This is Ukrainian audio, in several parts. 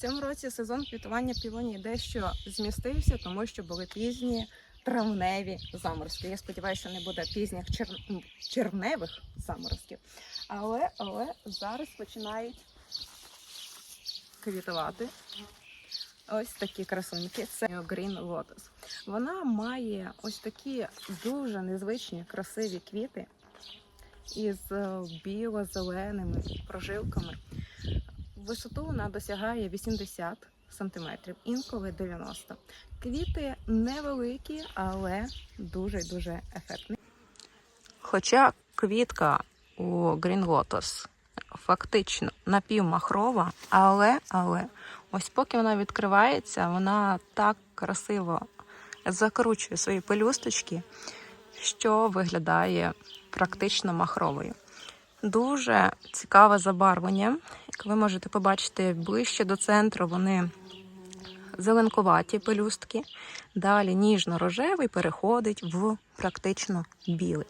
цьому році сезон квітування півонії дещо змістився, тому що були пізні травневі заморозки. Я сподіваюся, що не буде пізніх чер- червневих заморозків. Але, але зараз починають квітувати. Ось такі красуньки. Це Green Lotus. Вона має ось такі дуже незвичні красиві квіти із е, біло-зеленими прожилками. Висоту вона досягає 80 сантиметрів, інколи 90. Квіти невеликі, але дуже-дуже ефектні. Хоча квітка у Green Lotus фактично напівмахрова, але, але ось поки вона відкривається, вона так красиво закручує свої пелюсточки, що виглядає практично махровою. Дуже цікаве забарвлення. Як ви можете побачити ближче до центру, вони зеленкуваті пелюстки. Далі ніжно-рожевий переходить в практично білий.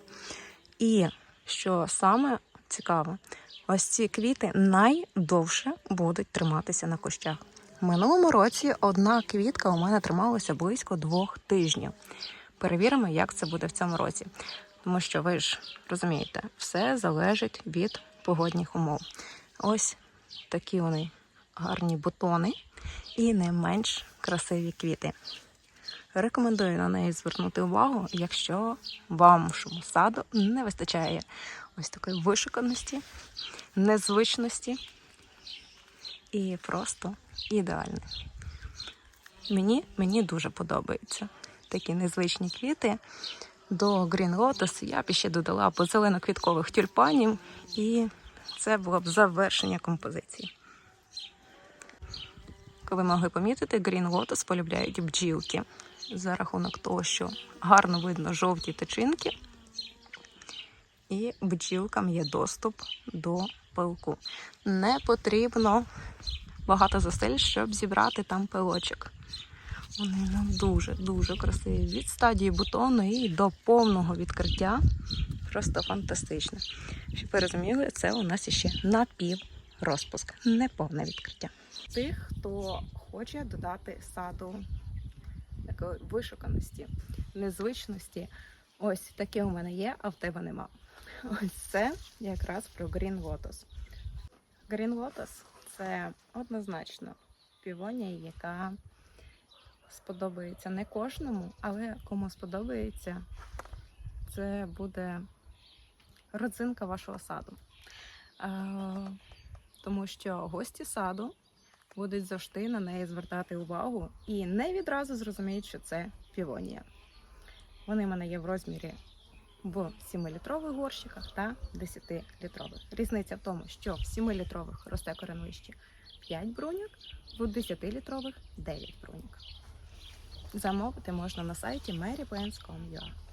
І що саме цікаве, ось ці квіти найдовше будуть триматися на кущах. Минулому році одна квітка у мене трималася близько двох тижнів. Перевіримо, як це буде в цьому році. Тому що ви ж розумієте, все залежить від погодних умов. Ось такі вони гарні бутони і не менш красиві квіти. Рекомендую на неї звернути увагу, якщо вашому саду не вистачає ось такої вишуканості, незвичності і просто ідеально. Мені, мені дуже подобаються такі незвичні квіти. До Green Lotus я б ще додала б зелено-квіткових тюльпанів, і це було б завершення композиції. Ви могли помітити, Green Lotus полюбляють бджілки за рахунок того, що гарно видно жовті тичинки, і бджілкам є доступ до пилку. Не потрібно багато зусиль, щоб зібрати там пилочок. Вони ну, дуже дуже красиві. Від стадії бутону і до повного відкриття. Просто фантастично. Щоб ви розуміли, це у нас іще напів розпуск, не повне відкриття. Тих, хто хоче додати саду такої вишуканості, незвичності. Ось таке у мене є, а в тебе нема. Ось це якраз про Green Lotus. Green Lotus це однозначно півонія, яка сподобається не кожному, але кому сподобається, це буде родзинка вашого саду. Е, Тому що гості саду будуть завжди на неї звертати увагу і не відразу зрозуміють, що це півонія. Вони в мене є в розмірі в 7-літрових горщиках та 10-літрових. Різниця в тому, що в 7-літрових росте коренвище 5 бруньок, в 10-літрових 9 бруньок. Замовити можна на сайті maryplants.com.ua.